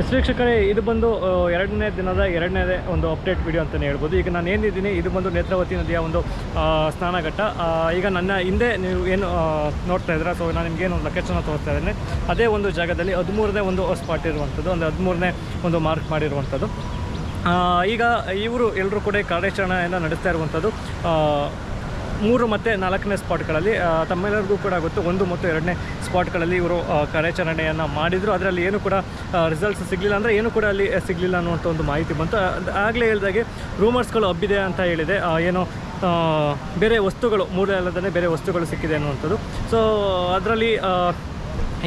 S ವೀಕ್ಷಕರೇ, ಇದು ಬಂದು ಎರಡನೇ ದಿನದ ಎರಡನೇ ಒಂದು ಅಪ್ಡೇಟ್ ವಿಡಿಯೋ ಅಂತಲೇ ಹೇಳ್ಬೋದು. ಈಗ ನಾನು ಏನಿದ್ದೀನಿ, ಇದು ಬಂದು ನೇತ್ರಾವತಿ ನದಿಯ ಒಂದು ಸ್ನಾನಘಟ್ಟ ಈಗ ನನ್ನ ಹಿಂದೆ ನೀವು ಏನು ನೋಡ್ತಾ ಇದ್ದೀರಾ? ಸೊ ನಾನು ನಿಮಗೇನು ಲೊಕೇಶನ್ ತೋರಿಸ್ತಾ ಇದ್ದೀನಿ. ಅದೇ ಒಂದು ಜಾಗದಲ್ಲಿ ಹದಿಮೂರನೇ ಒಂದು ಸ್ಪಾಟ್ ಇರುವಂಥದ್ದು ಒಂದು ಹದಿಮೂರನೇ ಒಂದು ಮಾರ್ಕ್ ಮಾಡಿರುವಂಥದ್ದು. ಈಗ ಇವರು ಎಲ್ಲರೂ ಕೂಡ ಕಾರ್ಯಾಚರಣೆಯನ್ನು ನಡೆಸ್ತಾ ಇರುವಂಥದ್ದು ಮೂರು ಮತ್ತು ನಾಲ್ಕನೇ ಸ್ಪಾಟ್ಗಳಲ್ಲಿ ತಮ್ಮೆಲ್ಲರಿಗೂ ಕೂಡ ಗೊತ್ತು, ಒಂದು ಮತ್ತು ಎರಡನೇ ಸ್ಪಾಟ್ಗಳಲ್ಲಿ ಇವರು ಕಾರ್ಯಾಚರಣೆಯನ್ನು ಮಾಡಿದರು. ಅದರಲ್ಲಿ ಏನು ಕೂಡ ರಿಸಲ್ಟ್ಸ್ ಸಿಗಲಿಲ್ಲ ಅಂದರೆ ಏನು ಕೂಡ ಅಲ್ಲಿ ಸಿಗಲಿಲ್ಲ ಅನ್ನುವಂಥ ಒಂದು ಮಾಹಿತಿ ಬಂತು. ಆಗಲೇ ಹೇಳಿದಾಗೆ ರೂಮರ್ಸ್ಗಳು ಹಬ್ಬಿದೆ ಅಂತ ಹೇಳಿದೆ. ಏನು ಬೇರೆ ವಸ್ತುಗಳು, ಮೂರನೇ ಅಲ್ಲದೇ ಬೇರೆ ವಸ್ತುಗಳು ಸಿಕ್ಕಿದೆ ಅನ್ನುವಂಥದ್ದು. ಸೊ ಅದರಲ್ಲಿ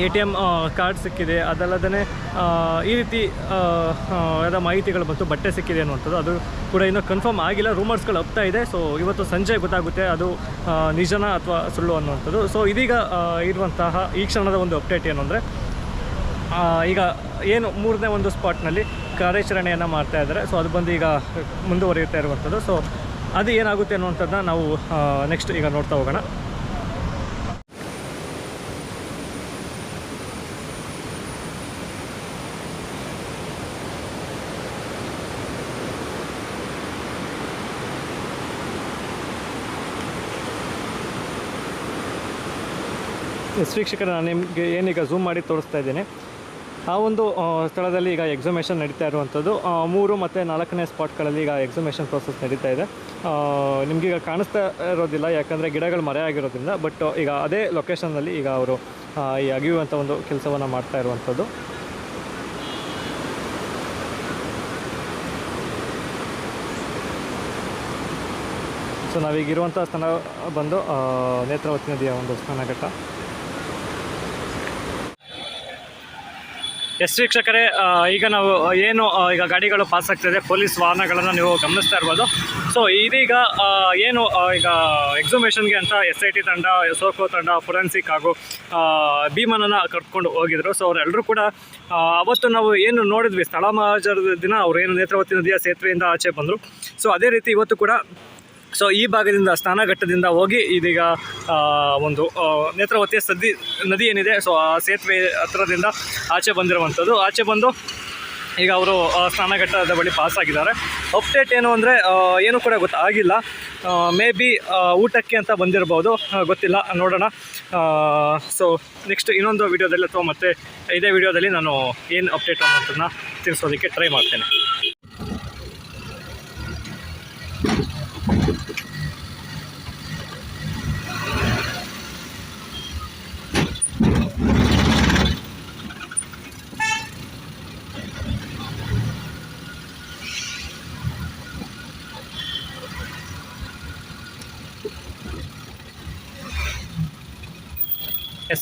ಎ ಟಿ ಎಂ ಕಾರ್ಡ್ ಸಿಕ್ಕಿದೆ. ಅದಲ್ಲದೇ ಈ ರೀತಿ ಆ, ಮಾಹಿತಿಗಳು ಬಂತು ಬಟ್ಟೆ ಸಿಕ್ಕಿದೆ ಅನ್ನುವಂಥದ್ದು. ಅದು ಕೂಡ ಇನ್ನೂ ಕನ್ಫರ್ಮ್ ಆಗಿಲ್ಲ. ರೂಮರ್ಸ್ಗಳು ಹೋಗ್ತಾ ಇದೆ. ಸೊ ಇವತ್ತು ಸಂಜೆ ಗೊತ್ತಾಗುತ್ತೆ ಅದು ನಿಜನಾ ಅಥವಾ ಸುಳ್ಳು ಅನ್ನುವಂಥದ್ದು. ಸೊ ಇದೀಗ ಇರುವಂತಹ ಈ ಕ್ಷಣದ ಒಂದು ಅಪ್ಡೇಟ್ ಏನು ಅಂದರೆ ಈಗ ಏನು ಮೂರನೇ ಒಂದು ಸ್ಪಾಟ್ನಲ್ಲಿ ಕಾರ್ಯಾಚರಣೆಯನ್ನು ಮಾಡ್ತಾ ಇದ್ದಾರೆ. ಸೊ ಅದು ಬಂದು ಈಗ ಮುಂದುವರಿಯುತ್ತಾ ಇರುವಂಥದ್ದು. ಸೊ ಅದು ಏನಾಗುತ್ತೆ ಅನ್ನುವಂಥದ್ದನ್ನ ನಾವು ನೆಕ್ಸ್ಟ್ ಈಗ ನೋಡ್ತಾ ಹೋಗೋಣ. ವೀಕ್ಷಕರ, ನಾನು ನಿಮಗೆ ಏನೀಗ ಝೂಮ್ ಮಾಡಿ ತೋರಿಸ್ತಾ ಇದ್ದೀನಿ. ಆ ಒಂದು ಸ್ಥಳದಲ್ಲಿ ಈಗ ಎಕ್ಸಾಮೇಷನ್ ನಡೀತಾ ಇರುವಂಥದ್ದು. ಮೂರು ಮತ್ತು ನಾಲ್ಕನೇ ಸ್ಪಾಟ್ಗಳಲ್ಲಿ ಈಗ ಎಕ್ಸಾಮೇಷನ್ ಪ್ರೋಸೆಸ್ ನಡೀತಾ ಇದೆ. ನಿಮಗೀಗ ಕಾಣಿಸ್ತಾ ಇರೋದಿಲ್ಲ, ಯಾಕಂದರೆ ಗಿಡಗಳು ಮರೆ ಆಗಿರೋದ್ರಿಂದ ಬಟ್ ಈಗ ಅದೇ ಲೊಕೇಶನ್ನಲ್ಲಿ ಈಗ ಅವರು ಈ ಅಗಿಯುವಂಥ ಒಂದು ಕೆಲಸವನ್ನು ಮಾಡ್ತಾ ಇರುವಂಥದ್ದು. ಸೊ ನಾವೀಗಿರುವಂಥ ಸ್ಥಾನ ಬಂದು ನೇತ್ರಾವತಿ ನದಿಯ ಒಂದು ಸ್ನಾನಘಟ್ಟ. ಎಸ್ ವೀಕ್ಷಕರೇ ಈಗ ನಾವು ಏನು ಈಗ ಗಾಡಿಗಳು ಪಾಸ್ ಆಗ್ತಿದೆ, ಪೊಲೀಸ್ ವಾಹನಗಳನ್ನು ನೀವು ಗಮನಿಸ್ತಾ ಇರ್ಬೋದು. ಸೊ ಇದೀಗ ಏನು ಈಗ ಎಕ್ಸಿಬಿಷನ್ಗೆ ಅಂತ ಎಸ್ ಐ ಟಿ ತಂಡ ಸೋಕೋ ತಂಡ ಫೊರೆನ್ಸಿಕ್ ಹಾಗೂ ಭೀಮನನ್ನ ಕರ್ಕೊಂಡು ಹೋಗಿದ್ರು. ಸೊ ಅವರೆಲ್ಲರೂ ಕೂಡ ಅವತ್ತು ನಾವು ಏನು ನೋಡಿದ್ವಿ, ಸ್ಥಳ ಮಹಾಜರದ ದಿನ ಅವ್ರು ಏನು ನೇತ್ರಾವತಿ ನದಿಯ ಸೇತುವೆಯಿಂದ ಆಚೆ ಬಂದರು. ಸೊ ಅದೇ ರೀತಿ ಇವತ್ತು ಕೂಡ ಸೊ ಈ ಭಾಗದಿಂದ, ಸ್ನಾನಘಟ್ಟದಿಂದ ಹೋಗಿ ಇದೀಗ ಒಂದು ನೇತ್ರಾವತಿಯ ಸದ್ದಿ, ನದಿ ಏನಿದೆ ಸೊ ಆ ಸೇತುವೆ ಹತ್ರದಿಂದ ಆಚೆ ಬಂದಿರುವಂಥದ್ದು. ಆಚೆ ಬಂದು ಈಗ ಅವರು ಸ್ನಾನಘಟ್ಟದ ಬಳಿ ಪಾಸ್ ಆಗಿದ್ದಾರೆ. ಅಪ್ಡೇಟ್ ಏನು ಅಂದರೆ ಏನು ಕೂಡ ಗೊತ್ತಾಗಿಲ್ಲ ಮೇ ಬಿ ಊಟಕ್ಕೆ ಅಂತ ಬಂದಿರ್ಬೋದು. ಗೊತ್ತಿಲ್ಲ, ನೋಡೋಣ. ಸೊ ನೆಕ್ಸ್ಟ್ ಇನ್ನೊಂದು ವೀಡಿಯೋದಲ್ಲಿ ಅಥವಾ ಮತ್ತೆ ಇದೇ ವಿಡಿಯೋದಲ್ಲಿ ನಾನು ಏನು ಅಪ್ಡೇಟ್ ಅನ್ನೋದನ್ನ ತಿಳಿಸೋದಕ್ಕೆ ಟ್ರೈ ಮಾಡ್ತೇನೆ. ಎಸ್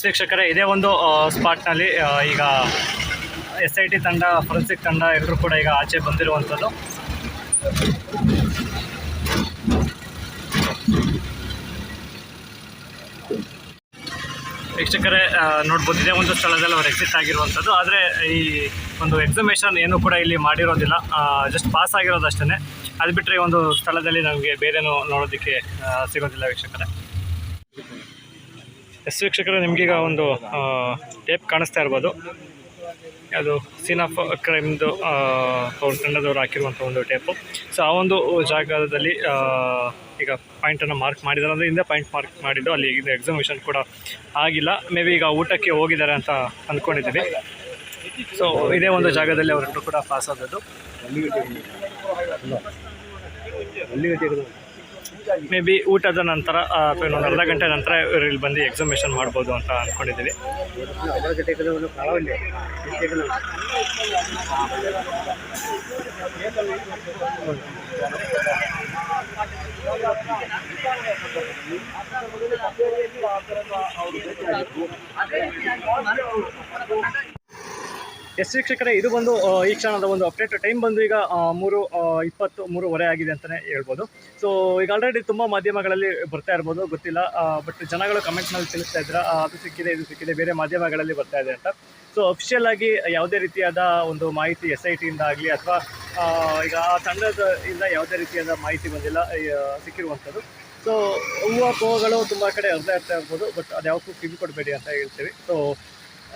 ವೀಕ್ಷಕರೇ, ಇದೇ ಒಂದು ಸ್ಪಾಟ್ನಲ್ಲಿ ಈಗ ಎಸ್ ಐ ಟಿ ತಂಡ, ಫೊರೆನ್ಸಿಕ್ ತಂಡ ಎಲ್ಲರೂ ಕೂಡ ಈಗ ಆಚೆ ಬಂದಿರುವಂಥದ್ದು. ವೀಕ್ಷಕರೇ ನೋಡ್ಬೋದಿದೆ ಒಂದು ಸ್ಥಳದಲ್ಲಿ ಅವ್ರು ಎಕ್ಸಿಟ್ ಆಗಿರುವಂಥದ್ದು. ಆದರೆ, ಈ ಒಂದು ಎಕ್ಸಿಬಿಷನ್ ಏನು ಕೂಡ ಇಲ್ಲಿ ಮಾಡಿರೋದಿಲ್ಲ. ಜಸ್ಟ್ ಪಾಸ್ ಆಗಿರೋದು ಅಷ್ಟೇ ಅದು ಬಿಟ್ಟರೆ ಒಂದು ಸ್ಥಳದಲ್ಲಿ ನಮಗೆ ಬೇರೆನೂ ನೋಡೋದಕ್ಕೆ ಸಿಗೋದಿಲ್ಲ ವೀಕ್ಷಕರೇ. ಎಸ್ ವೀಕ್ಷಕರು, ನಿಮಗೀಗ ಒಂದು ಟೇಪ್ ಕಾಣಿಸ್ತಾ ಇರ್ಬೋದು. ಅದು ಸೀನ್ ಕ್ರೈಮ್ದು ಅವ್ರ ತಂಡದವರು ಹಾಕಿರುವಂಥ ಒಂದು ಟೇಪು ಸೊ ಆ ಒಂದು ಜಾಗದಲ್ಲಿ ಈಗ ಪಾಯಿಂಟನ್ನು ಮಾರ್ಕ್ ಮಾಡಿದ್ದಾರೆ. ಅಂದರೆ ಹಿಂದೆ ಪಾಯಿಂಟ್ ಮಾರ್ಕ್ ಮಾಡಿದ್ದು ಅಲ್ಲಿ ಇದು ಎಕ್ಸಾಮಿಷನ್ ಕೂಡ ಆಗಿಲ್ಲ. ಮೇ ಬಿ ಈಗ ಊಟಕ್ಕೆ ಹೋಗಿದ್ದಾರೆ ಅಂತ ಅಂದ್ಕೊಂಡಿದ್ದೀವಿ. ಸೊ ಇದೇ ಒಂದು ಜಾಗದಲ್ಲಿ ಅವರೆಲ್ಲರೂ ಕೂಡ ಪಾಸ್ ಆದದ್ದು. ಮೇ ಬಿ ಊಟದ ನಂತರ ಅಥವಾ ಇನ್ನೊಂದು ಅರ್ಧ ಗಂಟೆ ನಂತರ ಇಲ್ಲಿ ಬಂದು ಎಕ್ಸಿಬಿಷನ್ ಮಾಡ್ಬೋದು ಅಂತ ಅಂದ್ಕೊಂಡಿದ್ದೀವಿ ಎಸ್ ವೀಕ್ಷಕರೇ, ಇದು ಬಂದು ಈ ಕ್ಷಣದ ಒಂದು ಅಪ್ಡೇಟ್ ಟೈಮ್ ಬಂದು ಈಗ ಮೂರು ಇಪ್ಪತ್ತು, ಮೂರುವರೆ ಆಗಿದೆ ಅಂತಲೇ ಹೇಳ್ಬೋದು. ಸೊ ಈಗ ಆಲ್ರೆಡಿ ತುಂಬ ಮಾಧ್ಯಮಗಳಲ್ಲಿ ಬರ್ತಾ ಇರ್ಬೋದು, ಗೊತ್ತಿಲ್ಲ. ಬಟ್ ಜನಗಳು ಕಮೆಂಟ್ನಲ್ಲಿ ತಿಳಿಸ್ತಾ ಇದ್ರ ಅದು ಸಿಕ್ಕಿದೆ, ಇದು ಸಿಕ್ಕಿದೆ, ಬೇರೆ ಮಾಧ್ಯಮಗಳಲ್ಲಿ ಬರ್ತಾ ಇದೆ ಅಂತ. ಸೊ ಅಫಿಷಿಯಲ್ ಆಗಿ ಯಾವುದೇ ರೀತಿಯಾದ ಒಂದು ಮಾಹಿತಿ ಎಸ್ ಐ ಟಿಯಿಂದ ಆಗಲಿ ಅಥವಾ ಈಗ ಆ ಇಂದ ಯಾವುದೇ ರೀತಿಯಾದ ಮಾಹಿತಿ ಬಂದಿಲ್ಲ ಸಿಕ್ಕಿರುವಂಥದ್ದು. ಸೊ ಹೂವು ಪೋಗಳು ತುಂಬ ಕಡೆ ಅರ್ಧ ಇರ್ತಾ ಇರ್ಬೋದು ಬಟ್ ಅದು ಯಾವಕ್ಕೂ ಕಿವಿ ಕೊಡಬೇಡಿ ಅಂತ ಹೇಳ್ತೀವಿ. ಸೊ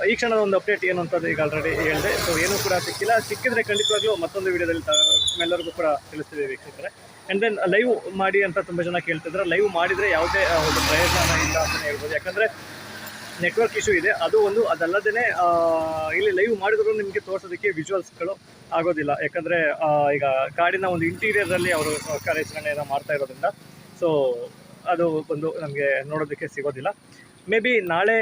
ಈ ಕ್ಷಣದ ಒಂದು ಅಪ್ಡೇಟ್ ಏನು ಅಂತ ಈಗ ಆಲ್ರೆಡಿ ಹೇಳಿದೆ. ಸೊ ಏನೂ ಕೂಡ ಸಿಕ್ಕಿಲ್ಲ. ಸಿಕ್ಕಿದ್ರೆ ಖಂಡಿತವಾಗ್ಲೂ ಮತ್ತೊಂದು ವಿಡಿಯೋದಲ್ಲಿ ಎಲ್ಲರಿಗೂ ಕೂಡ ತಿಳಿಸ್ತೀವಿ ವೀಕ್ಷಕರೇ. ಆ್ಯಂಡ್ ದೆನ್ ಲೈವ್ ಮಾಡಿ ಅಂತ ತುಂಬ ಜನ ಕೇಳ್ತಿದ್ರೆ. ಲೈವ್ ಮಾಡಿದರೆ ಯಾವುದೇ ಒಂದು ಪ್ರಯೋಜನ ಇಲ್ಲ ಅಂತಲೇ ಹೇಳ್ಬೋದು. ಯಾಕಂದರೆ ನೆಟ್ವರ್ಕ್ ಇಶ್ಯೂ ಇದೆ. ಅದು ಒಂದು ಅದಲ್ಲದೇ ಇಲ್ಲಿ ಲೈವ್ ಮಾಡಿದ್ರು ನಿಮಗೆ ತೋರಿಸೋದಕ್ಕೆ ವಿಜುವಲ್ಸ್ಗಳು ಆಗೋದಿಲ್ಲ. ಯಾಕಂದರೆ ಈಗ ಕಾಡಿನ ಒಂದು ಇಂಟೀರಿಯರಲ್ಲಿ ಅವರು ಕಾರ್ಯಾಚರಣೆಯನ್ನು ಮಾಡ್ತಾ ಇರೋದ್ರಿಂದ. ಸೊ ಅದು ಒಂದು ನಮಗೆ ನೋಡೋದಕ್ಕೆ ಸಿಗೋದಿಲ್ಲ. ಮೇ ಬಿ ನಾಳೆ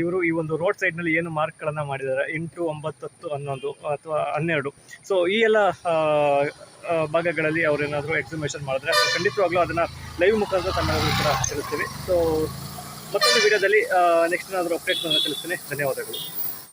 ಇವರು ಈ ಒಂದು ರೋಡ್ ಸೈಡ್ನಲ್ಲಿ ಏನು ಮಾರ್ಕ್ಗಳನ್ನು ಮಾಡಿದ್ದಾರೆ ಎಂಟು ಒಂಬತ್ತು ಹತ್ತು ಹನ್ನೊಂದು ಅಥವಾ ಹನ್ನೆರಡು. ಸೊ ಈ ಎಲ್ಲ ಭಾಗಗಳಲ್ಲಿ ಅವರೇನಾದರೂ ಎಕ್ಸಿಬಿಷನ್ ಮಾಡಿದ್ರೆ ಖಂಡಿತವಾಗ್ಲೂ ಅದನ್ನು ಲೈವ್ ಮುಖಾಂತರ ತಮ್ಮೆಲ್ಲರಿಗೂ ಕೂಡ ತಿಳಿಸ್ತೀವಿ. ಸೊ ಮತ್ತೊಂದು ವಿಡಿಯೋದಲ್ಲಿ ನೆಕ್ಸ್ಟ್ ಏನಾದರೂ ಅಪ್ಡೇಟ್ ತಿಳಿಸ್ತೀನಿ. ಧನ್ಯವಾದಗಳು.